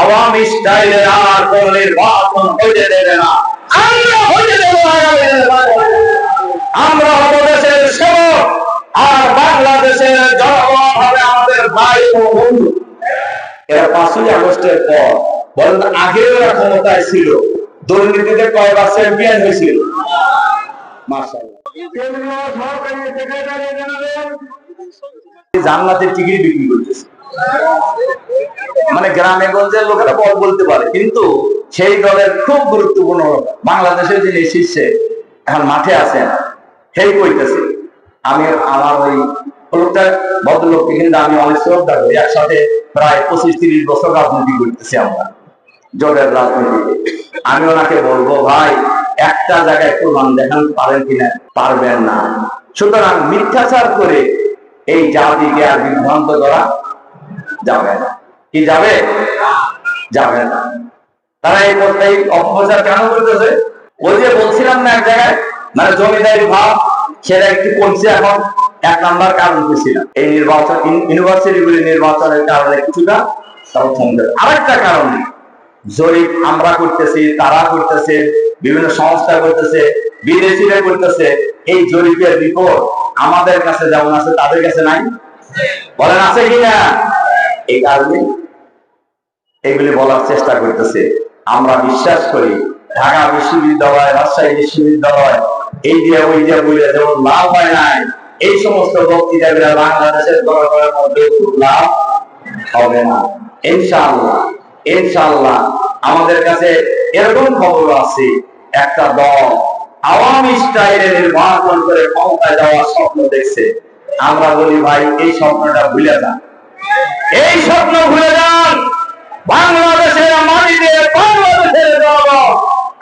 আওয়ামী স্টাইলের আর কোন নির্বাচন হইতে দেবে না। আমরা হইতে দেব। আমরা হব দেশের সেবক আর বাংলাদেশের জনগণ হবে আমাদের ভাই ও বন্ধু। এরা পাঁচই আগস্টের পর বলেন আগেও এরা ক্ষমতায় ছিল। দুর্নীতিতে কয়বার চ্যাম্পিয়ন হয়েছিল। জান্নাতের টিকিট বিক্রি করতেছে। মানে গ্রামে গঞ্জের লোকেরা পথ বলতে পারে, কিন্তু সেই দলের খুব গুরুত্বপূর্ণ বাংলাদেশের যিনি শীর্ষে এখন মাঠে আছেন, সেই কইতেছে, আমি আমার ওই লোকটা ভদ্রলোককে কিন্তু আমি অনেক শ্রদ্ধা করি, একসাথে প্রায় পঁচিশ তিরিশ বছর রাজনীতি করতেছি আমরা, জোটের রাজনীতিতে আমি ওনাকে বলব, ভাই, একটা জায়গায় প্রমাণ দেখান, পারেন কিনা? পারবেন না। সুতরাং মিথ্যাচার করে এই জাতিকে আর বিভ্রান্ত করা যাবে না। কি যাবে? যাবে না। তারা এই এই অপপ্রচার কেন করতেছে ওই যে বলছিলাম না এক জায়গায় মানে জমিদারি ভাব, সেটা একটু কমছে এখন। এক নাম্বার কারণ করছিলাম এই নির্বাচন ইউনিভার্সিটি গুলি নির্বাচনের কারণে কিছুটা আরেকটা কারণ, জরিপ আমরা করতেছি, তারা করতেছে, বিভিন্ন সংস্থা করতেছে, বিদেশিরা করতেছে, এই জরিপের রিপোর্ট আমাদের কাছে যেমন আছে, তাদের কাছে নাই? বলেন আছে কিনা? এই কারণে এগুলি বলার চেষ্টা করতেছে। আমরা বিশ্বাস করি, ঢাকা বিশ্ববিদ্যালয়, রাজশাহী বিশ্ববিদ্যালয় এই দিয়ে ওই দিয়ে বলে যেমন লাভ হয় নাই, এই সমস্ত বক্তৃতাগুলো বাংলাদেশের জনগণের মধ্যে খুব লাভ হবে না। ইনশাআল্লাহ ইনশাআল্লাহ, আমাদের কাছে এরকম খবর আছে, একটা দল আওয়ামী স্টাইলে নির্বাচন করে ক্ষমতায় যাওয়ার স্বপ্ন দেখছে। আমরা বলি, ভাই, এই স্বপ্নটা ভুলে যান এই স্বপ্ন ভুলে যান। বাংলাদেশের মাটিতে বাংলাদেশের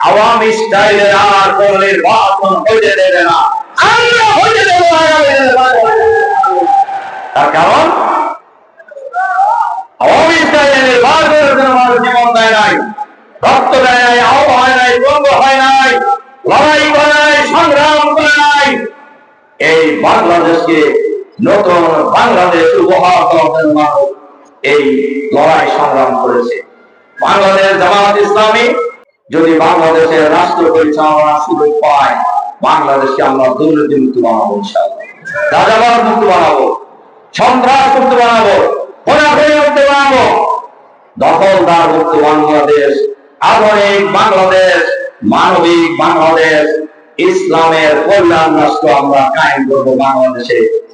আওয়ামী স্টাইলে আর কোন নির্বাচন হইতে দেবে না। আমরা হইতে। তার কারণ, আওয়ামী স্টাইলে নির্বাচনের জন্য মানুষ জীবন দেয় নাই, রক্ত দেয় নাই, আহত হয় নাই দ্বন্দ্ব হয় নাই, লড়াই করে নাই, সংগ্রাম করে নাই। এই বাংলাদেশকে নতুন বাংলাদেশ উপহার দেওয়ার মানুষ এই লড়াই সংগ্রাম করেছে। বাংলাদেশ জামাত ইসলামী, যদি বাংলাদেশের রাষ্ট্র পরিচালনা সুযোগ পায়, বাংলাদেশকে আমরা দুর্নীতি মুক্ত বানাবো রাজাবাদ মুক্ত বানাবো, সন্ত্রাস মুক্ত বানাবো খোলাখুলি মুক্ত বানাবো। দখলদার মুক্ত বাংলাদেশ, আধুনিক বাংলাদেশ, মানবিক বাংলাদেশ, ইসলামের কল্যাণ রাষ্ট্র আমরা কায়েম করব বাংলাদেশে।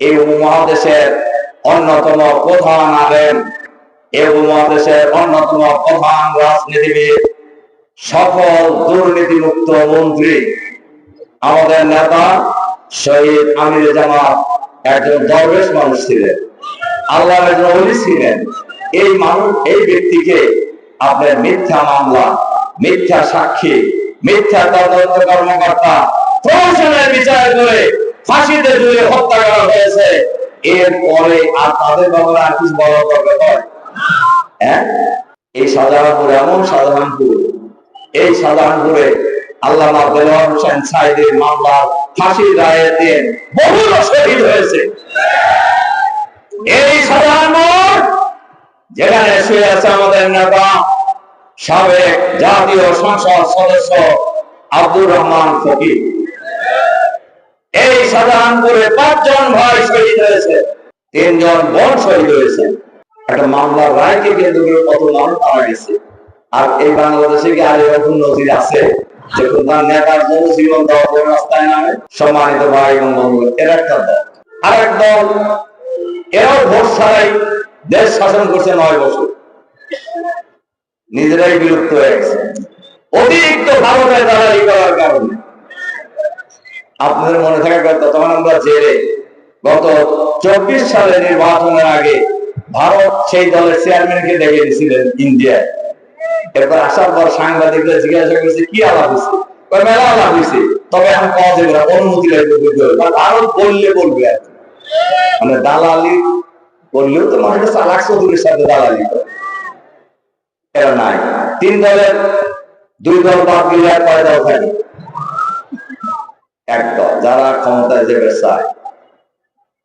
এই উপমহাদেশের অন্যতম প্রধান আলেম, এই উপমহাদেশের অন্যতম প্রধান রাজনীতিবিদ, সফল দুর্নীতিমুক্ত মন্ত্রী, আমাদের নেতা শহীদ আমির জামাত একজন দরবেশ মানুষ ছিলেন, আল্লাহ ছিলেন। এই মানুষ, এই ব্যক্তিকে আপনার মিথ্যা মামলা, মিথ্যা সাক্ষী, মিথ্যা তদন্ত কর্মকর্তা প্রশাসনের বিচার করে ফাঁসিতে ঝুলে হত্যা করা হয়েছে। এরপরে আর তাদের ব্যাপারে আর কিছু বলার দরকার হয়? এই শাহজাহানপুর এমন শাহজাহানপুর। এই আল্লামা দেলোয়ার হোসেন মামলার ফাঁসির দিন বহু শহীদ হয়েছে। এই শাহজাহানপুর, যেখানে শুয়ে আছে আমাদের নেতা, সাবেক জাতীয় সংসদ সদস্য আব্দুর রহমান ফকির। এই শাহজাহানপুরে পাঁচজন ভাই শহীদ হয়েছে, তিনজন বোন শহীদ হয়েছে। একটা মামলার রায়কে কেন্দ্র করে কত মানুষ মারা গেছে। আর এই বাংলাদেশে কি আর এরকম নজির আছে যে নেতার জীবন দেওয়া কোন রাস্তায় নামে? সম্মানিত ভাই এবং বন্ধু এর একটা দল। আর এক দল, এরাও ভোট ছাড়াই দেশ শাসন করছে নয় বছর। নিজেরাই বিলুপ্ত হয়ে গেছে। অতিরিক্ত ভারতের আপনাদের মনে থাকার কথা তখন আমরা জেলে গত চব্বিশ সালে নির্বাচনের আগে ভারত সেই দলের চেয়ারম্যানকে ডেকে দিয়েছিলেন ইন্ডিয়ায়। এরপর আসার পর সাংবাদিকরা জিজ্ঞাসা করছে, কি আলাপ হয়েছে? মেলা আলাপ হয়েছে। তবে পাওয়া যাবে না, অনুমতি লাগবে ভারত বললে বলবে আর মানে দালালি বললেও তো মানুষ চালাক চৌধুরীর সাথে দালালি নাই। তিন দলের দুই দল বাদ দিলে আর কয় দল থাকে এক দল যারা ক্ষমতায় যেতে চায়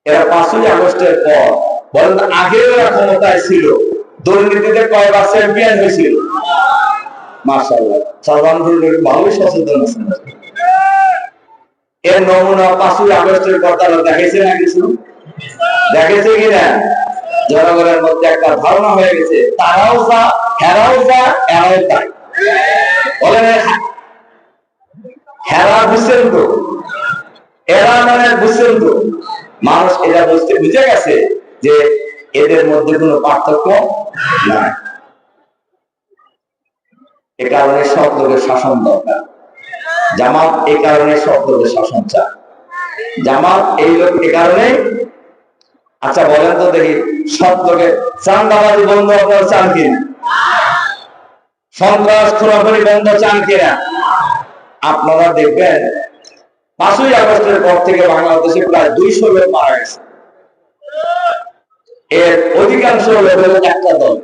এরা পাঁচই আগস্টের পর বলেন আগে এরা ক্ষমতায় ছিল। দুর্নীতিতে কয়বার চ্যাম্পিয়ন হয়েছিল। মার্শাল্লাহ ভালোই সচেতন আছেন এর নমুনা পাঁচই আগস্টের পর তারা দেখেছে না কিছু? দেখেছে কিনা জনগণের মধ্যে একটা ধারণা হয়ে গেছে, তারাও যা, হেরাও যা, এরাও তাই। বলেন হেরা বুঝছেন তো? এরা মানে বুঝছেন তো? মানুষ এটা বুঝতে বুঝে গেছে যে এদের মধ্যে কোনো পার্থক্য নাই। এ কারণে সব লোকের শাসন দরকার। জামাত এই কারণে সব লোকের শাসন চায়। জামাত এই লোক এ কারণে আচ্ছা বলেন তো দেখি, সব লোকের চান্দাবাজি বন্ধ আপনারা চান কিনা সন্ত্রাস খোরাখুরি বন্ধ চান কিনা আপনারা দেখবেন পাঁচই আগস্টের পর থেকে বাংলাদেশে প্রায় দুইশো লোক মারা গেছে। এর অধিকাংশ লোক হলো একটা দল।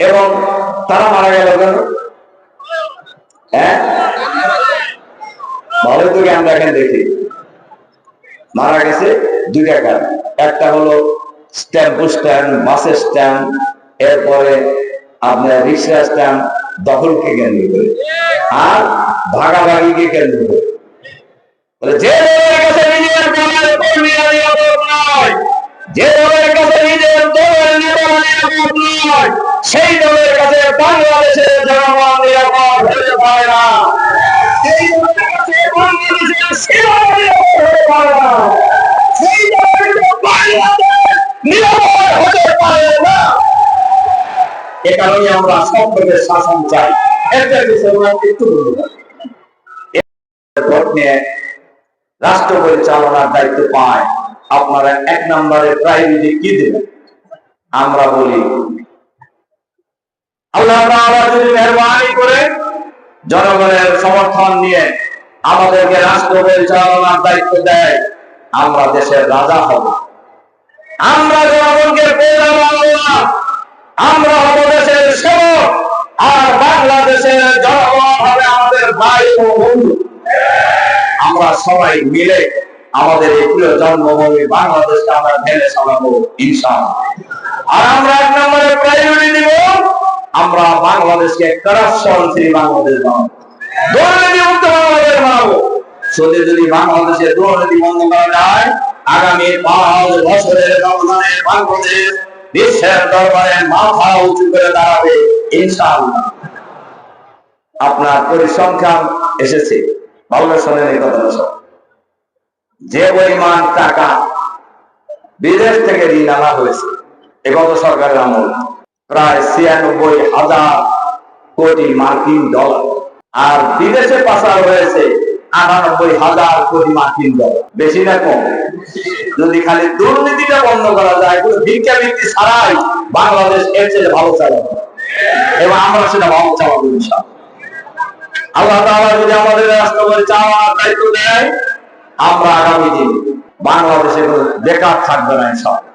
এবং তারা মারা গেল কেন? হ্যাঁ? ভালো তো জ্ঞান রাখেন দেখি। মারা গেছে দুইটা কারণ। একটা হলো স্ট্যাম্প স্ট্যান্ড বাসের স্ট্যান্ড এরপরে আপনার রিক্সা স্ট্যান্ড দখলকে কেন্দ্র করে আর ভাগাভাগিকে কেন্দ্র করে যে দলের কাছে নিরাপদ নয়, যে দলের কাছে সেই দলের কাছে কাছে কাছে নিরাপদ হতে পারে না। এ কারণে আমরা সকলের শাসন চাই। একটা বিষয় একটু নিয়ে রাষ্ট্র পরিচালনার দায়িত্ব পায়। আপনারা এক নম্বরে প্রায়োরিটি কি দেবেন? আমরা বলি, আল্লাহ করে জনগণের সমর্থন নিয়ে আমাদেরকে রাষ্ট্র পরিচালনার দায়িত্ব দেয়, আমরা দেশের রাজা হব। আমরা জনগণকে বানাবো না আমরা হব দেশের সেবক, আর বাংলাদেশের জনগণ হবে আমাদের ভাই ও বন্ধু। আমরা সবাই মিলে আমাদের এই প্রিয় জন্মভূমি বাংলাদেশকে আমরা ঢেলে চালাবো আর আমরা এক নম্বরে প্রায়োরিটি দিব, আমরা বাংলাদেশকে করাপশন ফ্রি বাংলাদেশ বানাবো। দুর্নীতি মুক্ত বাংলাদেশ বানাবো। যদি দুর্নীতি বন্ধ করা যায়, আগামী পাঁচ বছরের বাংলাদেশ বিশ্বের দরবারে মাথা উঁচু করে দাঁড়াবে, ইনশাআল্লাহ। আপনার পরিসংখ্যান এসেছে। ভালো শোনেন এই যে পরিমাণ টাকা বিদেশ থেকে ঋণ আনা হয়েছে এগত সরকারের আমল। প্রায় ছিয়ানব্বই হাজার কোটি মার্কিন ডলার। আর বিদেশে পাচার হয়েছে আটানব্বই হাজার কোটি মার্কিন ডলার। বেশি না কম। যদি খালি দুর্নীতিটা বন্ধ করা যায়, কোনো ভিক্ষা বৃত্তি ছাড়াই বাংলাদেশ এর চেয়ে ভালো চালাবে। এবং আমরা সেটা ভালো চালাবো আল্লাহ তাআলা যদি আমাদের রাষ্ট্র পরিচালনার দায়িত্ব দেয়, আমরা আগামী দিন বাংলাদেশে বেকার থাকবে না ইনশাআল্লাহ।